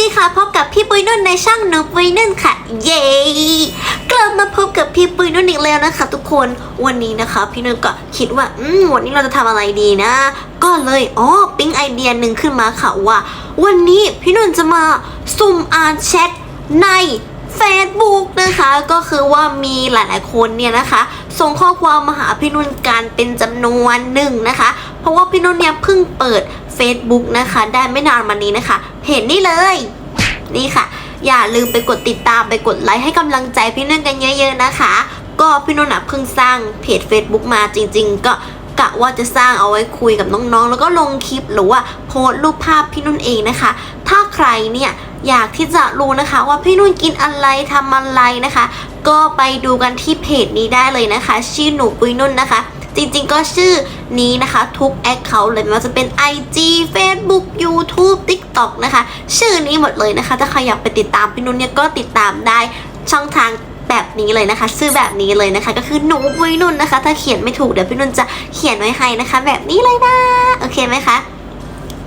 ดีค่ะพบกับพี่ปุ้ยนุ่นในช่องหนูปุ้ยนุ่นค่ะ เย้กลับมาพบกับพี่ปุ้ยนุ่นอีกแล้วนะคะทุกคนวันนี้นะคะ พี่นุ่นก็คิดว่าอืมวันนี้เราจะทำอะไรดีนะ ก็เลยอ๋อปิ๊งไอเดียหนึ่งขึ้นมาค่ะว่า วันนี้พี่นุ่นจะมาสุ่มอ่านแชทใน Facebook นะคะก็คือว่ามีหลายๆคนเนี่ยนะคะ ส่งข้อความมาหาพี่นุ่นกันเป็นจำนวนหนึ่งนะคะ เพราะว่าพี่นุ่นเนี่ยเพิ่งเปิด Facebook นะคะ ได้ไม่นานมานี้นะคะ เพจนี้เลย นี่ค่ะ อย่าลืมไปกดติดตามไปกดไลค์ให้กำลังใจพี่นุ่นกันเยอะๆนะคะ ก็พี่นุ่นอะเพิ่งสร้างเพจ Facebook มาจริง ๆ ก็กะว่าจะสร้างเอาไว้คุยกับน้องๆ แล้วก็ลงคลิปหรือว่าโพสต์รูปภาพพี่นุ่นเองนะคะ ถ้าใครเนี่ยอยากที่จะรู้นะคะ ว่าพี่นุ่นกินอะไรทำอะไรนะคะ ก็ไปดูกันที่เพจนี้ได้เลยนะคะ ชื่อหนูปุยนุ่นนะคะ จริงๆก็ชื่อนี้นะคะทุกแอคเคาท์เลยไม่ว่าจะเป็น IG Facebook YouTube TikTok นะคะ ชื่อนี้หมดเลยนะคะ ถ้าใครอยากไปติดตามพี่นุ่นเนี่ยก็ติดตามได้ช่องทางแบบนี้เลยนะคะ ชื่อแบบนี้เลยนะคะ ก็คือหนูปุยนุ่นนะคะ ถ้าเขียนไม่ถูกเดี๋ยวพี่นุ่นจะเขียนไว้ให้นะคะ แบบนี้เลยนะ โอเคไหมคะ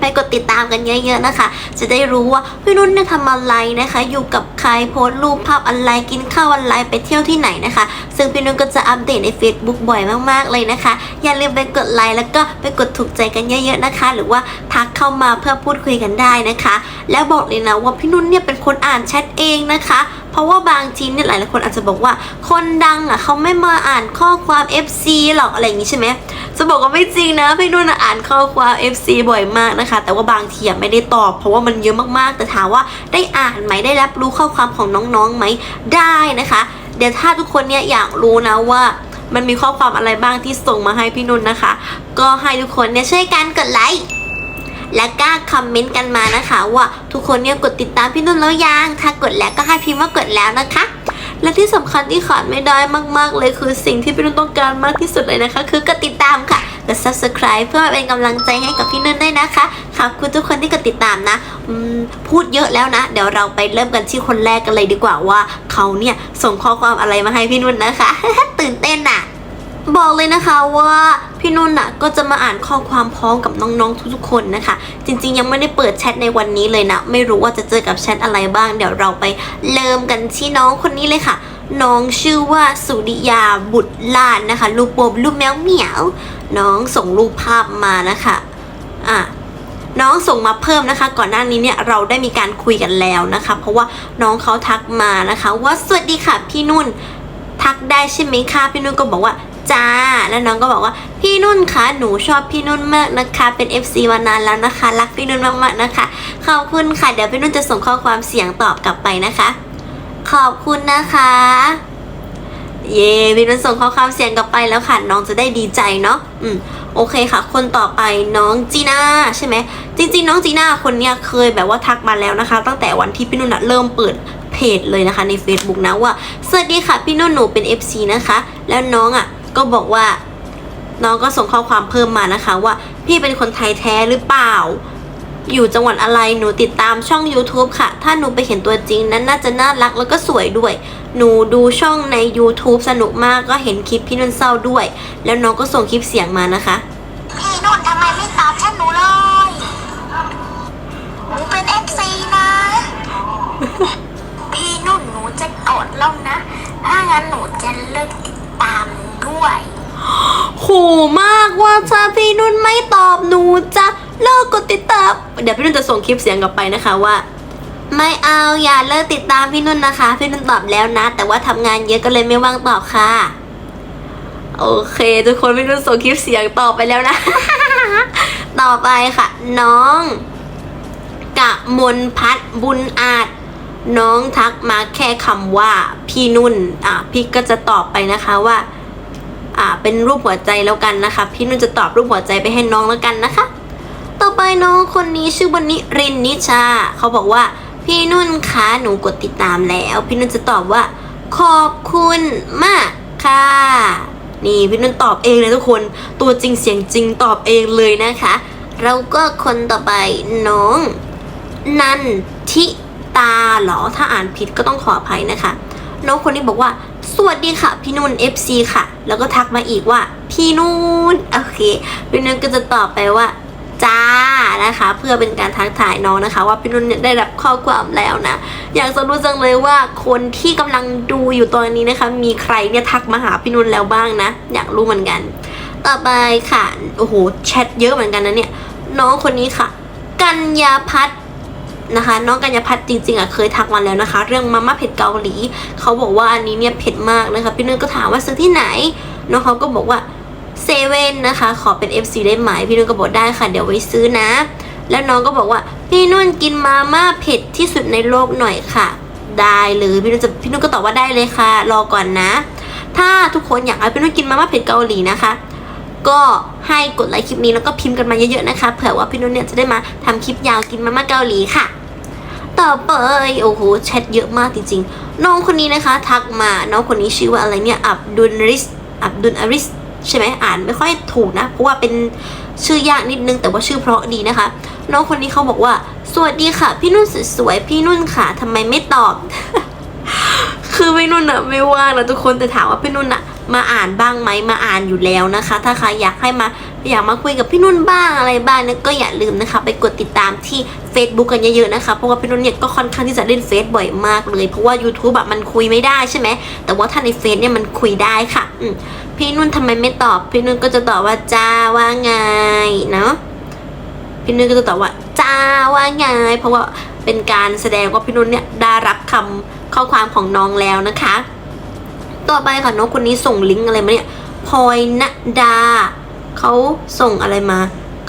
ไปกดติดตามกันเยอะๆนะคะ จะได้รู้ว่าพี่นุ่นเนี่ยทำอะไรนะคะ อยู่กับใครโพสต์รูปภาพอะไรกินข้าวอะไรไปเที่ยวที่ไหนนะคะ ซึ่งพี่นุ่นก็จะอัปเดตใน Facebook บ่อยมากๆเลยนะคะ อย่าลืมไปกดไลค์แล้วก็ไปกดถูกใจกันเยอะๆนะคะ หรือว่าทักเข้ามาเพื่อพูดคุยกันได้นะคะ แล้วบอกเลยนะว่าพี่นุ่นเนี่ยเป็นคนอ่านแชทเองนะคะ เพราะว่าบางทีเนี่ยหลายๆคนอาจจะบอกว่า คนดังอะเขาไม่มาอ่านข้อความ FC หรอกอะไรอย่างนี้ใช่ไหมจะบอกว่าไม่จริงนะพี่นุ่นอ่านข้อความ FC บ่อยมากนะคะ แต่ว่าบางทีอะไม่ได้ตอบ เพราะว่ามันเยอะมากๆ แต่ถามว่าได้อ่านไหมได้รับรู้ข้อความของน้องๆไหมได้นะคะ เดี๋ยวถ้าทุกคนเนี่ยอยากรู้นะว่ามันมีข้อความอะไรบ้างที่ส่งมาให้พี่นุ่นนะคะ ก็ให้ทุกคนเนี่ยช่วยกันกดไลค์ และก็คอมเมนต์กันมานะคะ ว่าทุกคนเนี่ยกดติดตามพี่นุ่นแล้วยังถ้ากดแล้วก็ให้พิมพ์ว่ากดแล้วนะคะ และที่สำคัญที่ขาดไม่ได้มาก ๆ เลยคือสิ่งที่พี่นุ่นต้องการมากที่สุดเลยนะคะ คือกดติดตามค่ะกด subscribe เพื่อเป็นกำลังใจให้กับพี่นุ่นด้วยนะคะ ขอบคุณทุกคนที่กดติดตามนะพูดเยอะแล้วนะ เดี๋ยวเราไปเริ่มกันที่คนแรกกันเลยดีกว่าว่า เขาเนี่ยส่งข้อความอะไรมาให้พี่นุ่นนะคะ ตื่นเต้นอะ บอกเลยนะคะว่าพี่นุ่นน่ะก็จะมาอ่านข้อความพร้อมกับน้องๆทุกๆคนนะคะ จริงๆ ยังไม่ได้เปิดแชทในวันนี้เลยนะ ไม่รู้ว่าจะเจอกับแชทอะไรบ้าง เดี๋ยวเราไปเริ่มกันที่น้องคนนี้เลยค่ะ น้องชื่อว่าสุริยาบุตรลานนะคะรูปโปมรูปแมวเหมียว น้องส่งรูปภาพมานะคะอะน้องส่งมาเพิ่มนะคะ ก่อนหน้านี้เนี่ยเราได้มีการคุยกันแล้วนะคะ เพราะว่าน้องเขาทักมานะคะ ว่าสวัสดีค่ะพี่นุ่นทักได้ใช่ไหมคะพี่นุ่นก็บอกว่า จ้า แล้วน้องก็บอกว่าพี่นุ่นคะหนูชอบพี่นุ่นมากนะคะ เป็น FC มานานแล้วนะคะ รักพี่นุ่นมากๆนะคะ ขอบคุณค่ะ เดี๋ยวพี่นุ่นจะส่งข้อความเสียงตอบกลับไปนะคะ ขอบคุณนะคะ เย้พี่นุ่นส่งข้อความเสียงกลับไปแล้วค่ะ น้องจะได้ดีใจเนาะอืมโอเคค่ะ คนต่อไปน้องจีน่าใช่ไหมจริง ๆ น้องจีน่าคนเนี้ยเคยแบบว่าทักมาแล้วนะคะ ตั้งแต่วันที่พี่นุ่นเริ่มเปิดเพจเลยนะคะใน Facebook นะว่าสวัสดีค่ะพี่นุ่นหนูเป็น FC นะคะ แล้วน้องอะ ก็บอกว่า น้องก็ส่งข้อความเพิ่มมานะคะว่า พี่เป็นคนไทยแท้หรือเปล่า อยู่จังหวัดอะไรหนูติดตามช่อง YouTube ค่ะ ถ้าหนูไปเห็นตัวจริงนั้นน่าจะน่ารักแล้วก็สวยด้วย หนูดูช่องใน YouTube สนุกมากก็เห็นคลิปพี่นุ่นเศร้าด้วย แล้วน้องก็ส่งคลิปเสียงมานะคะ พี่นุ่นทำไมไม่ตอบฉันหนูเลยหนูเป็นเอฟซีนะ พี่นุ่นหนูจะกดแล้วนะ ถ้างั้นหนูจะเลิกติดตาม ด้วยขู่มากว่าถ้าพี่นุ่นไม่ตอบหนูจะเลิกกดติดตาม เดี๋ยวพี่นุ่นจะส่งคลิปเสียงกลับไปนะคะว่า ไม่เอาอย่าเลิกติดตามพี่นุ่นนะคะ พี่นุ่นตอบแล้วนะ แต่ว่าทำงานเยอะก็เลยไม่ว่างตอบค่ะ โอเค ทุกคนพี่นุ่นส่งคลิปเสียงตอบไปแล้วนะ ต่อไปค่ะ น้องกะมนพัฒบุญอาจน้องทักมาแค่คำว่าพี่นุ่น อะ พี่ก็จะตอบไปนะคะว่า อ่าเป็นรูปหัวใจแล้วกันนะคะ พี่นุ่นจะตอบรูปหัวใจไปให้น้องแล้วกันนะคะ ต่อไปน้องคนนี้ชื่อวันนี้รินนิชา เขาบอกว่า พี่นุ่นคะหนูกดติดตามแล้ว พี่นุ่นจะตอบว่า ขอบคุณมากค่ะนี่พี่นุ่นตอบเองเลยทุกคนตัวจริงเสียงจริงตอบเองเลยนะคะ เราก็คนต่อไปน้อง นันทิตาเหรอถ้าอ่านผิดก็ต้องขออภัยนะคะ น้องคนนี้บอกว่า สวัสดีค่ะ พี่นุ่น FC ค่ะ แล้วก็ทักมาอีกว่า พี่นุ่นโอเคพี่นุ่นก็จะตอบไปว่าจ้านะคะ เพื่อเป็นการทักทายน้องนะคะ ว่าพี่นุ่นเนี่ยได้รับข้อความแล้วนะอยากจะรู้จังเลยว่าคนที่กำลังดูอยู่ตอนนี้นะคะ มีใครเนี่ยทักมาหาพี่นุ่นแล้วบ้างนะ อยากรู้เหมือนกัน ต่อไปค่ะโอ้โหแชทเยอะเหมือนกันนะเนี่ยน้องคนนี้ค่ะ กัญญาพัฒน์ นะคะ น้องกัญญาพัฒน์จริงๆอะเคยทักมาแล้วนะคะ เรื่องมาม่าเผ็ดเกาหลี เขาบอกว่าอันนี้เนี่ยเผ็ดมากนะคะ พี่นุ่นก็ถามว่าซื้อที่ไหน น้องเขาก็บอกว่าเซเว่นนะคะ ขอเป็น FC ได้ไหมพี่นุ่นก็บอกได้ค่ะ เดี๋ยวไว้ซื้อนะ แล้วน้องก็บอกว่าพี่นุ่นกินมาม่าเผ็ดที่สุดในโลกหน่อยค่ะ ได้เลยพี่นุ่นจะพี่นุ่นก็ตอบว่าได้เลยค่ะ รอก่อนนะ ถ้าทุกคนอยากให้พี่นุ่นกินมาม่าเผ็ดเกาหลีนะคะ ก็ให้กดไลค์คลิปนี้แล้วก็พิมพ์กันมาเยอะๆนะคะ เผื่อว่าพี่นุ่นเนี่ยจะได้มาทำคลิปยาวกินมาม่าเกาหลีค่ะ ต่อไป โอ้โหแชทเยอะมากจริงๆ น้องคนนี้นะคะ ทักมา น้องคนนี้ชื่อว่าอะไรเนี่ย อับดุลริส อับดุลอาริส ใช่ไหมอ่านไม่ค่อยถูกนะ เพราะว่าเป็นชื่อยากนิดนึง แต่ว่าชื่อเพราะดีนะคะ น้องคนนี้เขาบอกว่า สวัสดีค่ะ พี่นุ่นสวยๆ พี่นุ่นค่ะทำไมไม่ตอบ คือพี่นุ่นอะไม่ว่างนะทุกคน แต่ถามว่าพี่นุ่นอะ มาอ่านบ้างไหมมาอ่านอยู่แล้วนะคะ ถ้าใครอยากให้มาอยากมาคุยกับพี่นุ่นบ้างอะไรบ้างนี่ยก็อย่าลืมนะคะ ไปกดติดตามที่ Facebook กันเยอะๆนะคะเพราะว่าพี่นุ่นเนี่ยก็ค่อนข้างที่จะเล่นเฟซบ่อยมากเลย เพราะว่า YouTube แบบมันคุยไม่ได้ใช่ไหมแต่ว่าถ้าในเฟซเนี่ยมันคุยได้ค่ะพี่นุ่นทำไมไม่ตอบ พี่นุ่นก็จะตอบว่าจ้าว่าไงเนาะพี่นุ่นก็จะตอบว่าจ้าว่าไง เพราะว่าเป็นการแสดงว่าพี่นุ่นเนี่ยได้รับคำข้อความของน้องแล้วนะคะ ต่อไปค่ะน้องคนนี้ส่งลิงก์อะไรมาเนี่ยพลอยณดาเขาส่งอะไรมา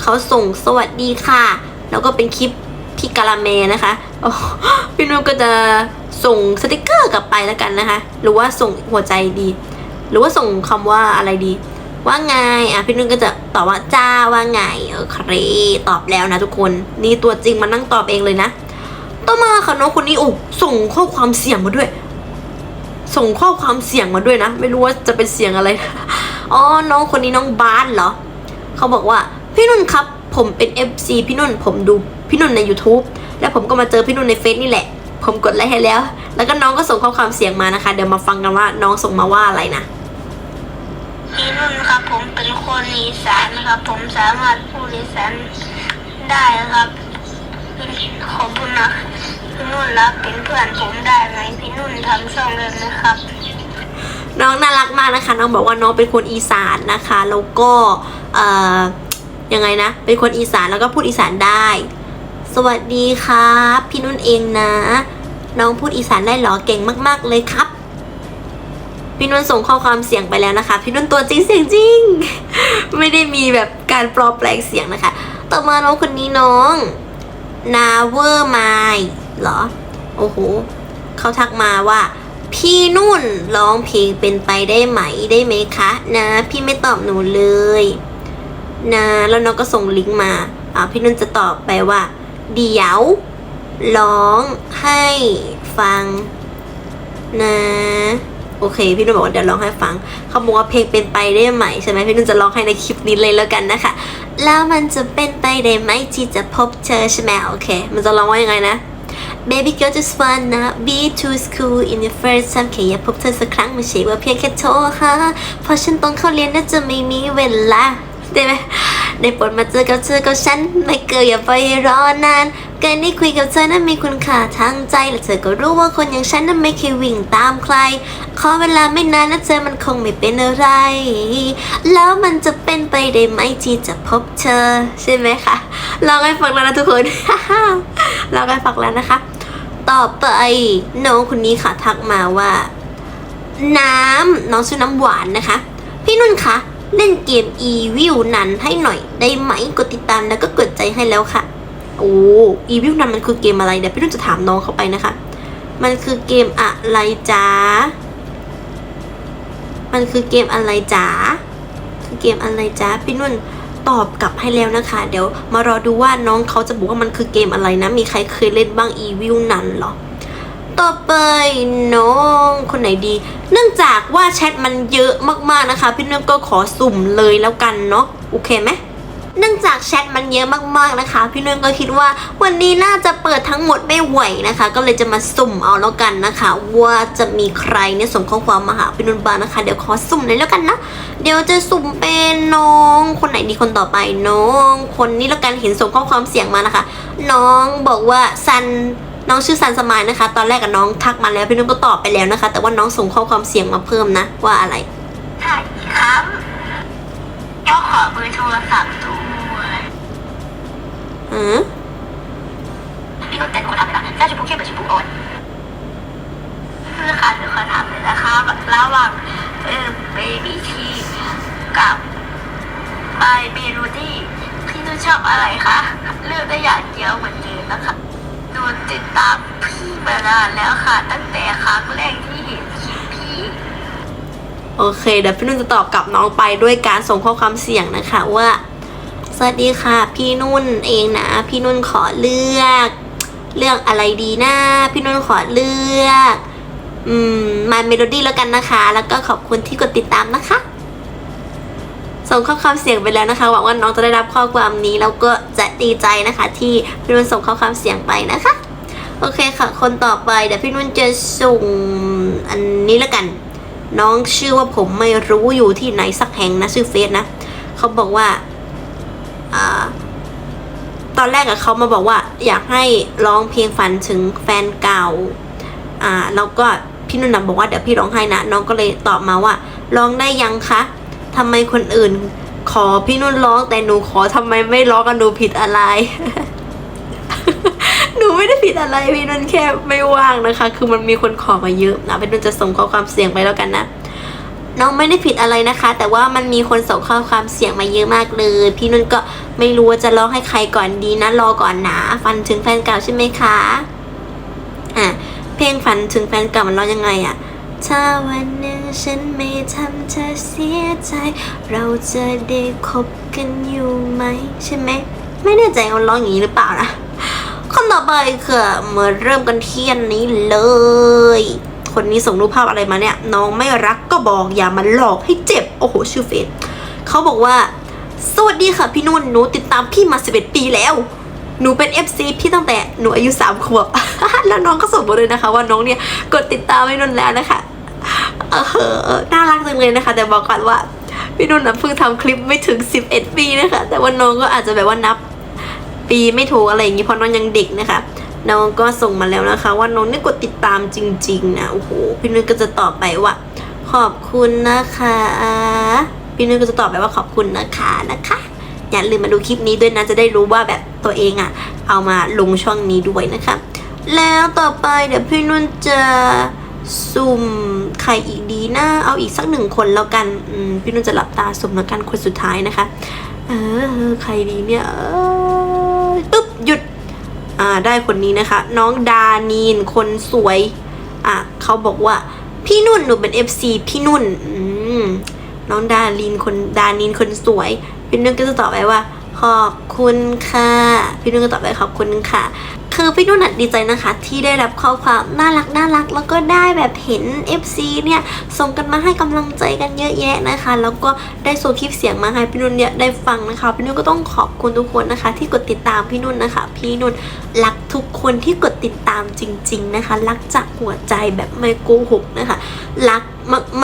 เขาส่งสวัสดีค่ะ แล้วก็เป็นคลิปพี่กาลาเมนะคะพี่นุ่นก็จะส่งสติกเกอร์กลับไปแล้วกันนะคะ หรือว่าส่งหัวใจดี หรือว่าส่งคำว่าอะไรดี ว่าไงอะพี่นุ่นก็จะตอบว่าจ้าว่าไงโอเคตอบแล้วนะทุกคน นี่ตัวจริงมานั่งตอบเองเลยนะ ต่อมาค่ะน้องคนนี้โอ้ส่งข้อความเสียงมาด้วย ส่งข้อความเสียงมาด้วยนะ ไม่รู้ว่าจะเป็นเสียงอะไร อ๋อ น้องคนนี้น้องบาสเหรอ เขาบอกว่า พี่นุ่นครับ ผมเป็น FC พี่นุ่น ผมดูพี่นุ่นใน YouTube แล้วผมก็มาเจอพี่นุ่นในเฟซนี่แหละ ผมกดไลค์ให้แล้ว แล้วก็น้องก็ส่งข้อความเสียงมานะคะ เดี๋ยวมาฟังกันว่าน้องส่งมาว่าอะไรนะ พี่นุ่นครับ ผมเป็นคนอีสานนะครับ ผมสามารถพูดอีสานได้ครับ ขอบคุณนะพี่นุ่นรับเป็นเพื่อนผมได้ไหมพี่นุ่นทำช่องเลยนะครับ น้องน่ารักมากนะคะ น้องบอกว่าน้องเป็นคนอีสานนะคะแล้วก็เอ่อยังไงนะ เป็นคนอีสานแล้วก็พูดอีสานได้ สวัสดีครับพี่นุ่นเองนะ น้องพูดอีสานได้เหรอเก่งมาก ๆ เลยครับพี่นุ่นส่งข้อความเสียงไปแล้วนะคะ พี่นุ่นตัวจริงเสียงจริง ไม่ได้มีแบบการปลอมแปลงเสียงนะคะ ต่อมาน้องคนนี้น้อง นาเวอร์ไมเหรอ โอ้โหเขาทักมาว่า พี่นุ่นร้องเพลงเป็นไปได้ไหมได้ไหมคะ นะ พี่ไม่ตอบหนูเลย นะ แล้วน้องก็ส่งลิงก์มา อ่าพี่นุ่นจะตอบไปว่า เดี๋ยว ร้องให้ฟัง นะ โอเค พี่นุ่นบอกว่าเดี๋ยวร้องให้ฟัง เขาบอกว่าเพลงเป็นไปได้ไหมใช่ไหมพี่นุ่นจะร้องให้ในคลิปนี้เลยแล้วกันนะคะ แล้วมันจะเป็นไปได้ไหมที่จะพบเธอใช่ไหมโอเค มันจะร้องว่ายังไงนะ Baby girl just wanna be to school in the first time แค่อยากพบเธอสักครั้งไม่ใช่ว่าเพียงแค่โทรหาเพราะฉันต้องเข้าเรียนน่าจะไม่มีเวลาได้ไหม ได้โปรดมาเจอกับเธอกับฉัน ไม่เกินอย่าไปรอนานการได้คุยกับเธอนั้นมีคุณค่าทางใจและเธอก็รู้ว่าคนอย่างฉันนั้นไม่เคยวิ่งตามใคร ขอเวลาไม่นานนะเธอมันคงไม่เป็นอะไร แล้วมันจะเป็นไปได้ไหมที่จะพบเธอ ใช่ไหมคะลองให้ฟังแล้วนะทุกคนลองให้ฟังแล้วนะคะ ต่อไปน้องคนนี้ค่ะทักมาว่า น้ำน้องชื่อน้ำหวานนะคะ พี่นุ่นคะ เล่นเกม e v i l นั้นให้หน่อยได้ไหมกดติดตามแล้วก็กดใจให้แล้วค่ะ โอ้ e v i l นั้นมันคือเกมอะไรเดี๋ยวพี่นุ่นจะถามน้องเขาไปนะคะ มันคือเกมอะไรจ๊ะมันคือเกมอะไรจ๊ะคือเกมอะไรจ๊ะพี่นุ่นตอบกลับให้แล้วนะคะ เดี๋ยวมารอดูว่าน้องเขาจะบอกว่ามันคือเกมอะไรนะ มีใครเคยเล่นบ้าง e v i l นั้นหรอ ต่อไปน้องคนไหนดี เนื่องจากว่าแชทมันเยอะมากๆนะคะ พี่นุ่นก็ขอสุ่มเลยแล้วกันเนาะโอเคไหมเนื่องจากแชทมันเยอะมากๆนะคะ พี่นุ่นก็คิดว่าวันนี้น่าจะเปิดทั้งหมดไม่ไหวนะคะ ก็เลยจะมาสุ่มเอาแล้วกันนะคะ ว่าจะมีใครเนี่ยส่งข้อความมาหาพี่นุ่นบ้างนะคะ เดี๋ยวขอสุ่มเลยแล้วกันนะเดี๋ยวจะสุ่มเป็นน้อง คนไหนดีคนต่อไปน้อง คนนี้แล้วกันเห็นส่งข้อความเสียงมานะคะ น้องบอกว่าซัน น้องชื่อซันสมายนะคะ ตอนแรกกับน้องทักมาแล้วพี่นุ่นก็ตอบไปแล้วนะคะ แต่ว่าน้องส่งข้อความเสียงมาเพิ่มนะว่าอะไรใช่ครับก็ขอเบอร์โทรศัพท์ด้วยอืมพี่ก็แต่งคนทำไปแล้วน่าจะพูดเข้มกับชมพูอ่อนคือค่ะเดี๋ยวขอถามเลยนะคะระหว่างเออเบบี้ทีกับไมเมโลดี้พี่นุ่นชอบอะไรคะเลือกได้อย่างเดียวเหมือนเดิมนะคะห นติดตามพี่มานานแล้วค่ะ ตั้งแต่ครั้งแรกที่เห็นคลิปพี่ โอเคเดี๋ยวพี่นุ่นจะตอบกลับน้องไปด้วยการส่งข้อความเสียงนะคะว่า สวัสดีค่ะ พี่นุ่นเองนะ พี่นุ่นขอเลือก เลือกอะไรดีนะพี่นุ่นขอเลือก อืมมาเมโลดี้แล้วกันนะคะ แล้วก็ขอบคุณที่กดติดตามนะคะ ส่งข้อความเสียงไปแล้วนะคะ หวังว่าน้องจะได้รับข้อความนี้แล้วก็จะดีใจนะคะ ที่พี่นุ่นส่งข้อความเสียงไปนะคะ โอเคค่ะ คนต่อไปเดี๋ยวพี่นุ่นจะส่งอันนี้แล้วกัน น้องชื่อว่าผมไม่รู้อยู่ที่ไหนสักแห่งนะชื่อเฟซนะเขาบอกว่าอ่าตอนแรกอะเขามาบอกว่า อยากให้ร้องเพลงฝันถึงแฟนเก่า อ่าแล้วก็พี่นุ่นนะบอกว่าเดี๋ยวพี่ร้องให้นะน้องก็เลยตอบมาว่า ร้องได้ยังคะ ทำไมคนอื่น ขอพี่นุ่นร้องแต่หนูขอทำไมไม่ร้องกันหนูผิดอะไร หนูไม่ได้ผิดอะไรพี่นุ่นแค่ไม่ว่างนะคะ คือมันมีคนขอมาเยอะนะพี่นุ่นจะส่งข้อความเสียงไปแล้วกันนะน้องไม่ได้ผิดอะไรนะคะ แต่ว่ามันมีคนส่งข้อความเสียงมาเยอะมากเลย พี่นุ่นก็ไม่รู้ว่าจะร้องให้ใครก่อนดีนะรอก่อนนะฟันถึงแฟนเก่าใช่ไหมคะอะเพลงฝันถึงแฟนเก่ามันร้องยังไงอะ ถ้าวันหนึ่งฉันไม่ทำเธอเสียใจ เราจะได้คบกันอยู่ไหม ใช่ไหม ไม่แน่ใจเขาร้องอย่างนี้หรือเปล่านะคนต่อไปค่ะมาเริ่มกันเที่อันนี้เลย คนนี้ส่งรูปภาพอะไรมาเนี่ย น้องไม่รักก็บอกอย่ามาหลอกให้เจ็บ โอ้โห ชื่อเฟซเขาบอกว่า สวัสดีค่ะพี่นุ่น หนูติดตามพี่มา 11 ปีแล้ว หนูเป็น FC พี่ตั้งแต่หนูอายุ 3 ขวบ แล้วน้องก็ส่งมาเลยนะคะ ว่าน้องเนี่ยกดติดตามพี่นุ่นแล้วนะคะ เออน่ารักจังเลยนะคะ แต่บอกก่อนว่าพี่นุ่นนะเพิ่งทำคลิปไม่ถึง 11 ปีนะคะ แต่ว่าน้องก็อาจจะแบบว่านับ ปีไม่ถูกอะไรอย่างนี้เพราะน้องยังเด็กนะคะน้องก็ส่งมาแล้วนะคะ ว่าน้องนี่กดติดตามจริงๆนะโอ้โหพี่นุ้ยก็จะตอบไปว่า ขอบคุณนะคะพี่นุ้ยก็จะตอบไปว่าขอบคุณนะคะนะคะ อย่าลืมมาดูคลิปนี้ด้วยนะจะได้รู้ว่าแบบตัวเองอะ่ะเอามาลงช่องนี้ด้วยนะคะ แล้วต่อไปเดี๋ยวพี่นุ่นจะสุ่ม ใครอีกดีนะ เอาอีกสักหนึ่งคนแล้วกันพี่นุ่นจะหลับตาสมแล้วกันคนสุดท้ายนะคะ เออใครดีเนี่ยเออตุ๊บหยุด อ่าได้คนนี้นะคะ น้องดานีนคนสวย อะเขาบอกว่าพี่นุ่นหนูเป็น FC พี่นุ่นน้องดาลีนคนดานีนคนสวย พี่นุ่นก็จะตอบไปว่า ขอบคุณค่ะ พี่นุ่นก็ตอบไปขอบคุณค่ะ คือพี่นุ่นน่ะดีใจนะคะ ที่ได้รับข้อความน่ารักน่ารัก แล้วก็ได้แบบเห็น FC เนี่ยส่งกันมาให้กำลังใจกันเยอะแยะนะคะ แล้วก็ได้ส่งคลิปเสียงมาให้พี่นุ่นเนี่ยได้ฟังนะคะพี่นุ่นก็ต้องขอบคุณทุกคนนะคะ ที่กดติดตามพี่นุ่นนะคะ พี่นุ่นรักทุกคนที่กดติดตามจริง ๆนะคะ รักจากหัวใจแบบไม่โกหกนะคะ รัก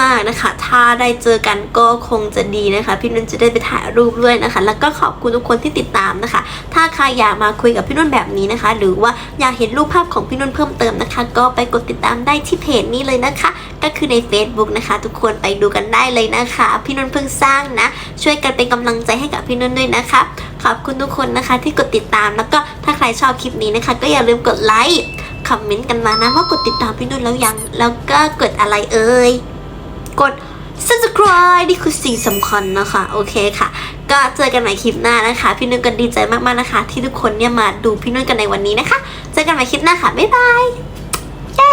มาก ๆนะคะ ถ้าได้เจอกันก็คงจะดีนะคะ พี่นุ่นจะได้ไปถ่ายรูปด้วยนะคะ แล้วก็ขอบคุณทุกคนที่ติดตามนะคะ ถ้าใครอยากมาคุยกับพี่นุ่นแบบนี้นะคะ หรือว่าอยากเห็นรูปภาพของพี่นุ่นเพิ่มเติมนะคะ ก็ไปกดติดตามได้ที่เพจนี้เลยนะคะ ก็คือใน Facebook นะคะ ทุกคนไปดูกันได้เลยนะคะ พี่นุ่นเพิ่งสร้างนะ ช่วยกันเป็นกำลังใจให้กับพี่นุ่นด้วยนะคะขอบคุณทุกคนนะคะที่กดติดตามแล้วก็ถ้าใครชอบคลิปนี้นะคะ ก็อย่าลืมกดไลค์คอมเมนต์กันมานะว่ากดติดตามพี่นุ่นแล้วยัง แล้วก็กดอะไรเอ่ย กด subscribe นี่คือสิ่งสำคัญนะคะ โอเคค่ะ ก็เจอกันใหม่คลิปหน้านะคะ พี่นุ่นก็ดีใจมากๆนะคะ ที่ทุกคนเนี่ยมาดูพี่นุ่นกันในวันนี้นะคะ เจอกันใหม่คลิปหน้าค่ะ บ๊ายบาย เย้